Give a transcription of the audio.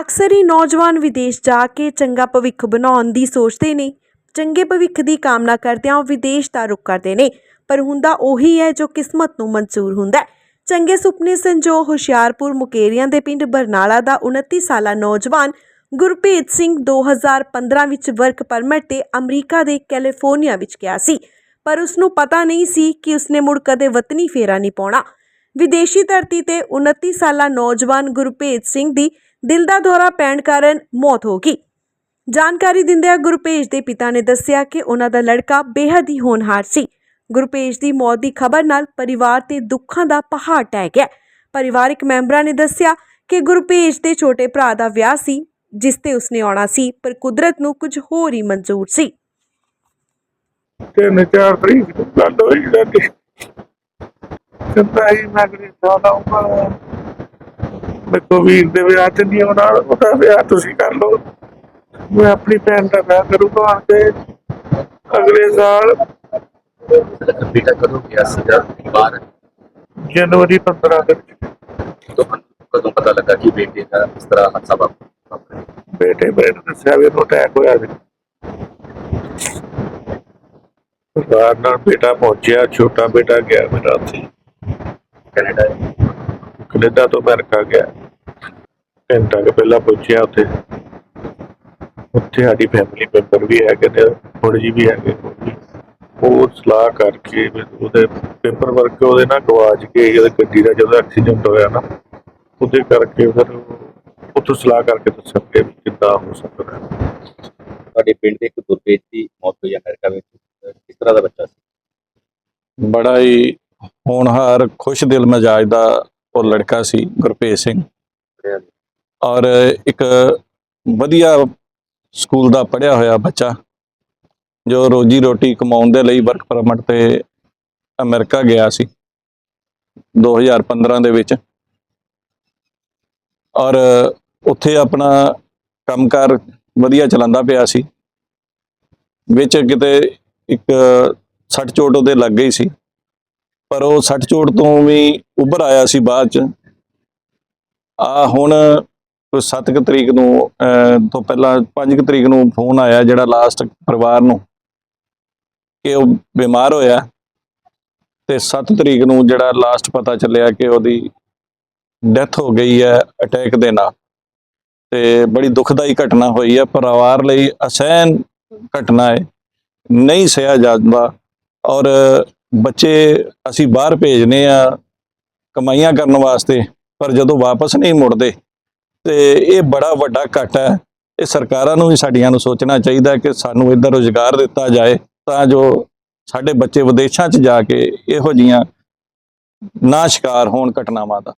ਅਕਸਰ ਹੀ ਨੌਜਵਾਨ ਵਿਦੇਸ਼ ਜਾ ਕੇ ਚੰਗਾ ਭਵਿੱਖ ਬਣਾਉਣ ਦੀ ਸੋਚਦੇ ਨੇ। ਚੰਗੇ ਭਵਿੱਖ ਦੀ ਕਾਮਨਾ ਕਰਦਿਆਂ ਉਹ ਵਿਦੇਸ਼ ਦਾ ਰੁਖ ਕਰਦੇ ਨੇ, ਪਰ ਹੁੰਦਾ ਉਹੀ ਹੈ ਜੋ ਕਿਸਮਤ ਨੂੰ ਮਨਜ਼ੂਰ ਹੁੰਦਾ ਹੈ। ਚੰਗੇ ਸੁਪਨੇ ਸੰਜੋ ਹੁਸ਼ਿਆਰਪੁਰ ਮੁਕੇਰੀਆਂ ਦੇ ਪਿੰਡ ਬਰਨਾਲਾ ਦਾ 29 ਸਾਲਾ ਨੌਜਵਾਨ ਗੁਰਪ੍ਰੀਤ ਸਿੰਘ 2015 ਵਿੱਚ ਵਰਕ ਪਰਮਿਟ ਤੇ ਅਮਰੀਕਾ ਦੇ ਕੈਲੀਫੋਰਨੀਆ ਵਿੱਚ ਗਿਆ ਸੀ, ਪਰ ਉਸ ਨੂੰ ਪਤਾ ਨਹੀਂ ਸੀ ਕਿ ਉਸਨੇ ਮੁੜ ਕਦੇ ਵਤਨੀ ਫੇਰਾ ਨਹੀਂ ਪਾਉਣਾ ਵਿਦੇਸ਼ੀ ਧਰਤੀ ਤੇ 29 ਸਾਲਾ ਨੌਜਵਾਨ ਗੁਰਪ੍ਰੀਤ ਸਿੰਘ ਦੀ ਦਿਲ ਦਾ ਦੌਰਾ ਪੈਣ ਕਾਰਨ ਮੌਤ ਹੋ ਗਈ। ਜਾਣਕਾਰੀ ਦਿੰਦਿਆਂ ਗੁਰਪੇਜ ਦੇ ਪਿਤਾ ਨੇ ਦੱਸਿਆ ਕਿ ਉਹਨਾਂ ਦਾ ਲੜਕਾ ਬੇਹੱਦ ਹੀ ਹੋਣਹਾਰ ਸੀ। ਗੁਰਪੇਜ ਦੀ ਮੌਤ ਦੀ ਖਬਰ ਨਾਲ ਪਰਿਵਾਰ ਤੇ ਦੁੱਖਾਂ ਦਾ ਪਹਾੜ ਟਹਿ ਗਿਆ। ਪਰਿਵਾਰਕ ਮੈਂਬਰਾਂ ਨੇ ਦੱਸਿਆ ਕਿ ਗੁਰਪੇਜ ਦੇ ਛੋਟੇ ਭਰਾ ਦਾ ਵਿਆਹ ਸੀ, ਜਿਸ ਤੇ ਉਸਨੇ ਆਉਣਾ ਸੀ, ਪਰ ਕੁਦਰਤ ਨੂੰ ਕੁਝ ਹੋਰ ਹੀ ਮਨਜ਼ੂਰ ਸੀ। ਤਿੰਨ ਚਾਰ ਤਰੀਕ ਨੂੰ ਗੱਲ ਹੋਈ ਜਾਂਦੀ। ਕਹਿੰਦਾ ਹੀ ਮੈਂ ਕਰੀ ਜਾਣਾ ਮੈਂ ਕੋ ਵੀਰ ਦੇ ਵਿਆਹ ਤੇ ਨਹੀਂ ਆਉਣਾ ਉਹਦਾ ਵਿਆਹ ਤੁਸੀਂ ਕਰ ਲਓ। ਮੈਂ ਆਪਣੀ ਭੈਣ ਦਾ ਵਿਆਹ ਕਰੂੰਗਾ ਆਣ ਕੇ ਅਗਲੇ ਸਾਲ ਬੇਟਾ ਕਦੋਂ ਗਿਆ ਸੀਗਾ? ਬਾਹਰ? ਜਨਵਰੀ 15 ਦੇ ਵਿੱਚ। ਕਦੋਂ ਪਤਾ ਲੱਗਾ ਕਿ ਬੇਟੇ ਦਾ ਇਸ ਤਰ੍ਹਾਂ ਹਾਦਸਾ ਵਾਪਰਿਆ? ਬੇਟੇ ਮੇਰੇ ਨੂੰ ਦੱਸਿਆ ਵੀ ਇਹਨੂੰ ਅਟੈਕ ਹੋਇਆ ਸੀ। ਰਾਤ ਨਾਲ ਬੇਟਾ ਪਹੁੰਚਿਆ ਛੋਟਾ ਬੇਟਾ ਗਿਆ ਮੇਰਾ ਉੱਥੇ। ਕੈਨੇਡਾ? ਕੈਨੇਡਾ ਤੋਂ ਅਮਰੀਕਾ ਗਿਆ। ਘੰਟਾ ਕੁ ਪਹਿਲਾਂ ਪਹੁੰਚਿਆ ਉੱਥੇ। ਉੱਥੇ ਸਾਡੀ ਫੈਮਿਲੀ ਮੈਂਬਰ ਵੀ ਹੈਗੇ ਨੇ ਥੋੜੀ ਜੀ ਵੀ ਹੈਗੇ। ਉਹ ਸਲਾਹ ਕਰਕੇ ਉਹਦੇ ਪੇਪਰ ਵਰਕ ਉਹਦੇ ਨਾਲ ਗਵਾਚ ਕੇ ਉਹਦੇ ਗੱਡੀ ਦਾ ਜਦੋਂ ਐਕਸੀਡੈਂਟ ਹੋਇਆ ਨਾ ਉਹਦੇ ਕਰਕੇ ਫਿਰ ਉੱਥੋਂ ਸਲਾਹ ਕਰਕੇ ਦੱਸਣਗੇ ਵੀ ਕਿੱਦਾਂ ਹੋ ਸਕਦਾ। ਹੈ। ਤੁਹਾਡੇ ਪਿੰਡ ਦੇ ਇੱਕ ਦੁਰਪੇਜ ਦੀ ਮੌਤ ਹੋਈ ਅਮਰੀਕਾ ਵਿੱਚ। ਕਿਸ ਤਰ੍ਹਾਂ ਦਾ ਬੱਚਾ ਸੀ? ਬੜਾ ਹੀ ਹੋਣਹਾਰ ਖੁਸ਼ ਦਿਲ ਮਜਾਜ ਦਾ ਉਹ ਲੜਕਾ ਸੀ ਗੁਰਪ੍ਰੀਤ ਸਿੰਘ। ਔਰ ਇੱਕ ਵਧੀਆ ਸਕੂਲ ਦਾ ਪੜ੍ਹਿਆ ਹੋਇਆ ਬੱਚਾ, ਜੋ ਰੋਜੀ ਰੋਟੀ ਕਮਾਉਣ ਦੇ ਲਈ ਵਰਕ ਪਰਮਿਟ ਤੇ ਅਮਰੀਕਾ ਗਿਆ ਸੀ 2015 ਦੇ ਵਿੱਚ। ਔਰ ਉੱਥੇ ਆਪਣਾ ਕੰਮਕਾਰ ਵਧੀਆ ਚਲਾਉਂਦਾ ਪਿਆ ਸੀ, ਵਿੱਚ ਕਿਤੇ ਇੱਕ ਸੱਟ ਚੋਟ ਉਹਦੇ ਲੱਗ ਗਈ ਸੀ, ਪਰ ਉਹ ਸੱਟ ਚੋਟ ਤੋਂ ਵੀ ਉੱਭਰ ਆਇਆ ਸੀ ਬਾਅਦ ਚ। ਆ ਹੁਣ 7 ਤਰੀਕ ਨੂੰ ਤੋਂ ਪਹਿਲਾਂ 5 ਤਰੀਕ ਨੂੰ ਫੋਨ ਆਇਆ ਜਿਹੜਾ ਲਾਸਟ ਪਰਿਵਾਰ ਨੂੰ ਕਿ ਉਹ ਬਿਮਾਰ ਹੋਇਆ ਤੇ 7 ਤਰੀਕ ਨੂੰ ਜਿਹੜਾ ਲਾਸਟ ਪਤਾ ਚੱਲਿਆ ਕਿ ਉਹਦੀ ਡੈਥ ਹੋ ਗਈ ਹੈ ਅਟੈਕ ਦੇ ਨਾਲ ਤੇ ਬੜੀ ਦੁਖਦਾਈ ਘਟਨਾ ਹੋਈ ਹੈ। ਪਰਿਵਾਰ ਲਈ ਅਸਹਿਨ ਘਟਨਾ ਹੈ, ਨਹੀਂ ਸਹਿਆ ਜਾਂਦਾ ਔਰ ਬੱਚੇ ਅਸੀਂ ਬਾਹਰ ਭੇਜਨੇ ਆ ਕਮਾਈਆਂ ਕਰਨ ਵਾਸਤੇ ਪਰ ਜਦੋਂ ਵਾਪਸ ਨਹੀਂ ਮੁੜਦੇ ਤੇ ਇਹ ਬੜਾ ਵੱਡਾ ਘਾਟਾ ਹੈ। ਇਹ ਸਰਕਾਰਾਂ ਨੂੰ ਵੀ ਸਾਡੀਆਂ ਨੂੰ ਸੋਚਣਾ ਚਾਹੀਦਾ ਕਿ ਸਾਨੂੰ ਇੱਧਰ ਰੁਜ਼ਗਾਰ ਦਿੱਤਾ ਜਾਏ ਤਾਂ ਜੋ ਸਾਡੇ ਬੱਚੇ ਵਿਦੇਸ਼ਾਂ 'ਚ ਜਾ ਕੇ ਇਹੋ ਜੀਆਂ ਨਾ ਸ਼ਿਕਾਰ ਹੋਣ ਘਟਨਾਵਾਂ ਦਾ।